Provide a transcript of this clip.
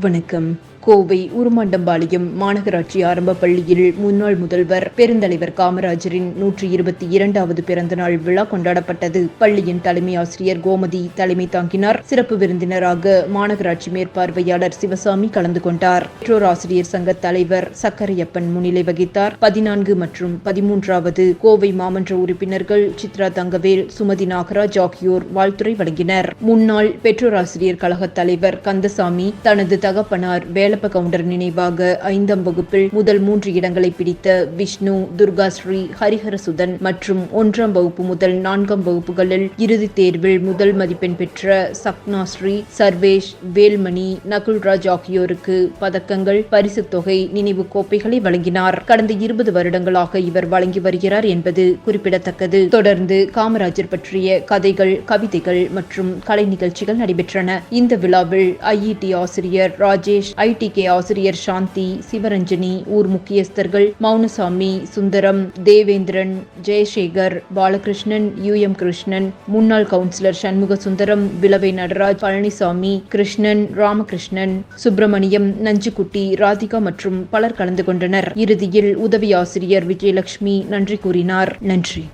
வணக்கம். கோவை உருமாண்டம்பாளையம் மாநகராட்சி ஆரம்ப பள்ளியில் முன்னாள் முதல்வர் பெருந்தலைவர் காமராஜரின் நூற்றி இருபத்தி இரண்டாவது பிறந்தநாள் விழா கொண்டாடப்பட்டது. பள்ளியின் தலைமை ஆசிரியர் கோமதி தலைமை தாங்கினார். சிறப்பு விருந்தினராக மாநகராட்சி மேற்பார்வையாளர் சிவசாமி கலந்து கொண்டார். பெற்றோர் ஆசிரியர் சங்க தலைவர் சக்கரையப்பன் முன்னிலை வகித்தார். பதினான்கு மற்றும் பதிமூன்றாவது கோவை மாமன்ற உறுப்பினர்கள் சித்ரா தங்கவேல் சுமதி நாகராஜ் ஆகியோர் வாழ்த்துறை வழங்கினர். முன்னாள் பெற்றோர் ஆசிரியர் கழக தலைவர் கந்தசாமி தனது தகப்பனார் வேலப்ப கவுண்டர் நினைவாக ஐந்தாம் வகுப்பில் முதல் மூன்று இடங்களை பிடித்த விஷ்ணு துர்காஸ்ரீ ஹரிஹரசுதன் மற்றும் ஒன்றாம் வகுப்பு முதல் நான்காம் வகுப்புகளில் இறுதித் தேர்வில் முதல் மதிப்பெண் பெற்ற சப்னாஸ்ரீ சர்வேஷ் வேல்மணி நகுல்ராஜ் ஆகியோருக்கு பதக்கங்கள் பரிசுத் தொகை நினைவு கோப்பைகளை வழங்கினார். கடந்த இருபது வருடங்களாக இவர் வழங்கி வருகிறார் என்பது குறிப்பிடத்தக்கது. தொடர்ந்து காமராஜர் பற்றிய கதைகள் கவிதைகள் மற்றும் கலை நிகழ்ச்சிகள் நடைபெற்றன. இந்த விழாவில் ஐஇடி ஆசிரியர் ராஜேஷ் ஐடிகே ஆசிரியர் சாந்தி சிவரஞ்சனி ஊர் முக்கியஸ்தர்கள் மௌனசாமி சுந்தரம் தேவேந்திரன் ஜெயசேகர் பாலகிருஷ்ணன் யூ எம் கிருஷ்ணன் முன்னாள் கவுன்சிலர் சண்முக சுந்தரம் விளவை நடராஜ் பழனிசாமி கிருஷ்ணன் ராமகிருஷ்ணன் சுப்பிரமணியம் நஞ்சுக்குட்டி ராதிகா மற்றும் பலர் கலந்து கொண்டனர். இறுதியில் உதவி ஆசிரியர் விஜயலட்சுமி நன்றி கூறினார். நன்றி.